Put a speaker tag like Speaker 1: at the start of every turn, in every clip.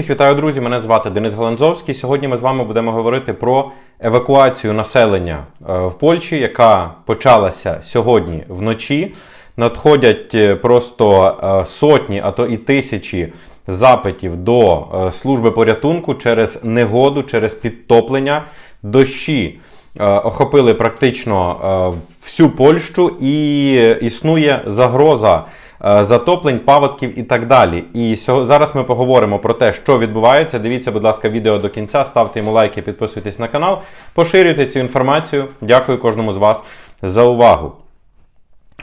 Speaker 1: Всіх вітаю, друзі! Мене звати Денис Галанзовський. Сьогодні ми з вами будемо говорити про евакуацію населення е, в Польщі, яка почалася сьогодні вночі. Надходять е, просто е, сотні, а то і тисячі запитів до служби порятунку через негоду, через підтоплення. Дощі охопили практично всю Польщу і існує загроза затоплень, паводків і так далі. І зараз ми поговоримо про те, що відбувається. Дивіться, будь ласка, відео до кінця, ставте йому лайки, підписуйтесь на канал, поширюйте цю інформацію. Дякую кожному з вас за увагу.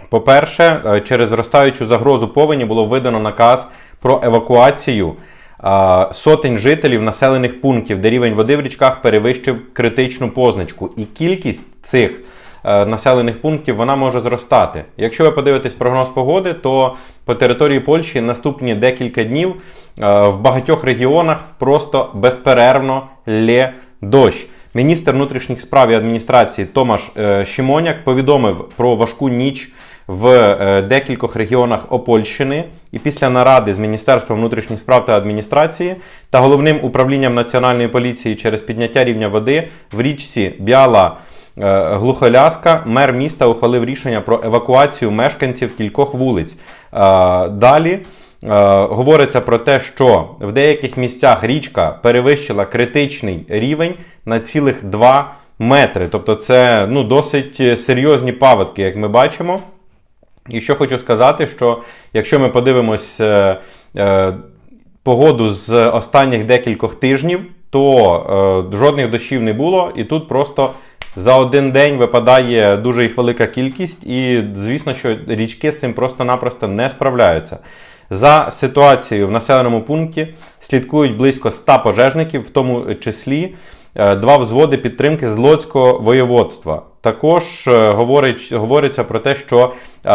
Speaker 1: По-перше, е, через зростаючу загрозу повені було видано наказ про евакуацію е, сотень жителів населених пунктів, де рівень води в річках перевищив критичну позначку. І кількість цих е, населених пунктів вона може зростати. Якщо ви подивитесь прогноз погоди, то по території Польщі наступні декілька днів е, в багатьох регіонах просто безперервно лє дощ. Міністр внутрішніх справ і адміністрації Томаш е, Шімоняк повідомив про важку ніч в е, декількох регіонах Опольщини. І після наради з Міністерством внутрішніх справ та адміністрації та головним управлінням національної поліції через підняття рівня води в річці Бяла е, Глухоляска мер міста ухвалив рішення про евакуацію мешканців кількох вулиць. Е, Далі Е, говориться про те, що в деяких місцях річка перевищила критичний рівень на цілих 2 метри. Тобто це ну, досить серйозні паводки, як ми бачимо. І що хочу сказати, що якщо ми подивимось е, е, погоду з останніх декількох тижнів, то е, жодних дощів не було, і тут просто за один день випадає дуже їх велика кількість, і звісно, що річки з цим просто-напросто не справляються. За ситуацією в населеному пункті слідкують близько 100 пожежників, в тому числі е, два взводи підтримки з Лоцького воєводства. Також е, говорить, говориться про те, що е,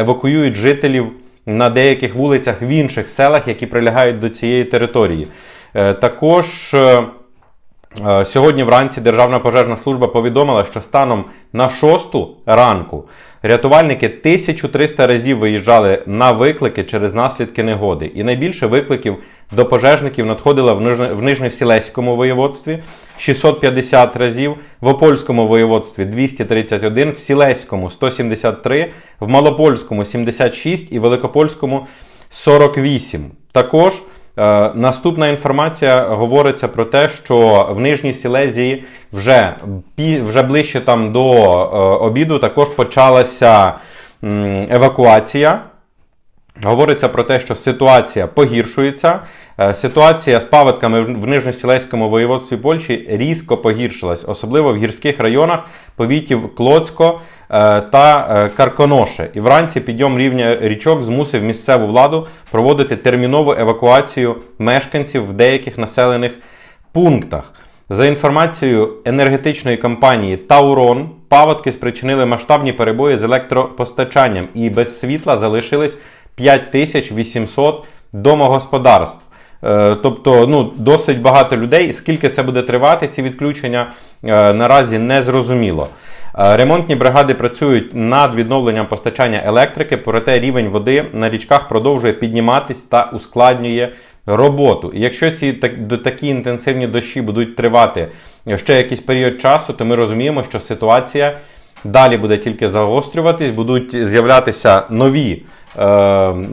Speaker 1: евакуюють жителів на деяких вулицях в інших селах, які прилягають до цієї території. Також Сьогодні вранці Державна пожежна служба повідомила, що станом на 6 ранку рятувальники 1300 разів виїжджали на виклики через наслідки негоди. І найбільше викликів до пожежників надходило в, Нижньосілеському воєводстві 650 разів, в Опольському воєводстві 231, в Сілеському 173, в Малопольському 76 і Великопольському 48. Також Е, Наступна інформація говориться про те, що в Нижній Сілезії вже, вже ближче там до е, обіду також почалася евакуація. Говориться про те, що ситуація погіршується. Е, Ситуація з паводками в Нижньосілеському воєводстві Польщі різко погіршилась, особливо в гірських районах повітів Клоцько е, та е, Карконоше. І вранці підйом рівня річок змусив місцеву владу проводити термінову евакуацію мешканців в деяких населених пунктах. За інформацією енергетичної компанії Таурон, паводки спричинили масштабні перебої з електропостачанням і без світла залишились 5800 домогосподарств. Е, Тобто, ну, досить багато людей. Скільки це буде тривати, ці відключення, е, наразі не зрозуміло. Е, Ремонтні бригади працюють над відновленням постачання електрики, проте рівень води на річках продовжує підніматись та ускладнює роботу. І якщо ці так, такі інтенсивні дощі будуть тривати ще якийсь період часу, то ми розуміємо, що ситуація далі буде тільки загострюватись, будуть з'являтися нові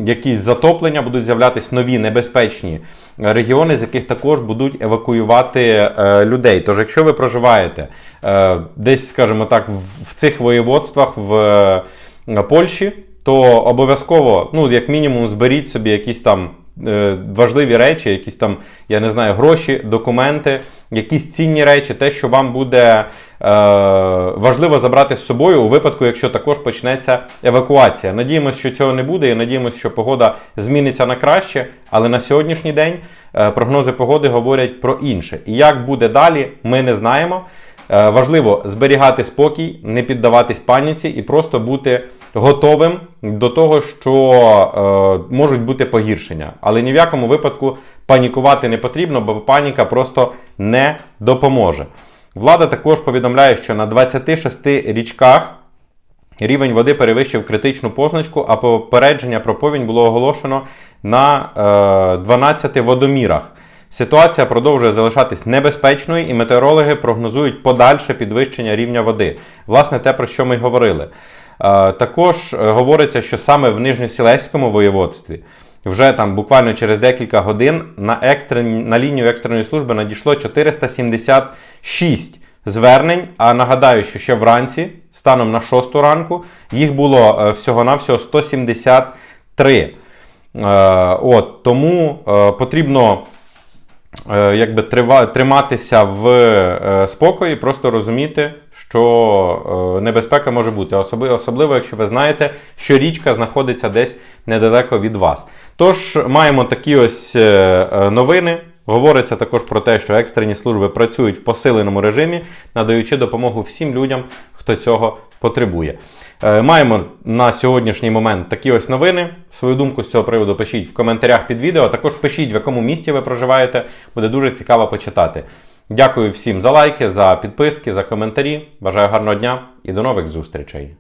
Speaker 1: якісь затоплення, будуть з'являтися нові небезпечні регіони, з яких також будуть евакуювати е, людей. Тож, якщо ви проживаєте е, десь, скажімо так, в, цих воєводствах в е, Польщі, то обов'язково, ну, як мінімум, зберіть собі якісь там е, важливі речі, якісь там, я не знаю, гроші, документи, якісь цінні речі, те, що вам буде е, важливо забрати з собою у випадку, якщо також почнеться евакуація. Надіємося, що цього не буде, і надіємося, що погода зміниться на краще. Але на сьогоднішній день е, прогнози погоди говорять про інше. І як буде далі, ми не знаємо. Е, Важливо зберігати спокій, не піддаватись паніці і просто бути готовим до того, що е, можуть бути погіршення. Але ні в якому випадку панікувати не потрібно, бо паніка просто не допоможе. Влада також повідомляє, що на 26 річках рівень води перевищив критичну позначку, а попередження про повінь було оголошено на е, 12 водомірах. Ситуація продовжує залишатись небезпечною, і метеорологи прогнозують подальше підвищення рівня води. Власне, те, про що ми говорили. Е, Також е, говориться, що саме в Нижньосілеському воєводстві вже там буквально через декілька годин на, екстрені, на лінію екстреної служби надійшло 476 звернень. А нагадаю, що ще вранці, станом на 6 ранку, їх було е, всього-навсього 173. Е, От, тому потрібно якби трива- триматися в е, спокої, просто розуміти, що е, небезпека може бути, особливо, якщо ви знаєте, що річка знаходиться десь недалеко від вас. Тож маємо такі ось е, е, новини. Говориться також про те, що екстрені служби працюють в посиленому режимі, надаючи допомогу всім людям, хто цього потребує. Е, Маємо на сьогоднішній момент такі ось новини. Свою думку з цього приводу пишіть в коментарях під відео. Також пишіть, в якому місті ви проживаєте. Буде дуже цікаво почитати. Дякую всім за лайки, за підписки, за коментарі. Бажаю гарного дня і до нових зустрічей.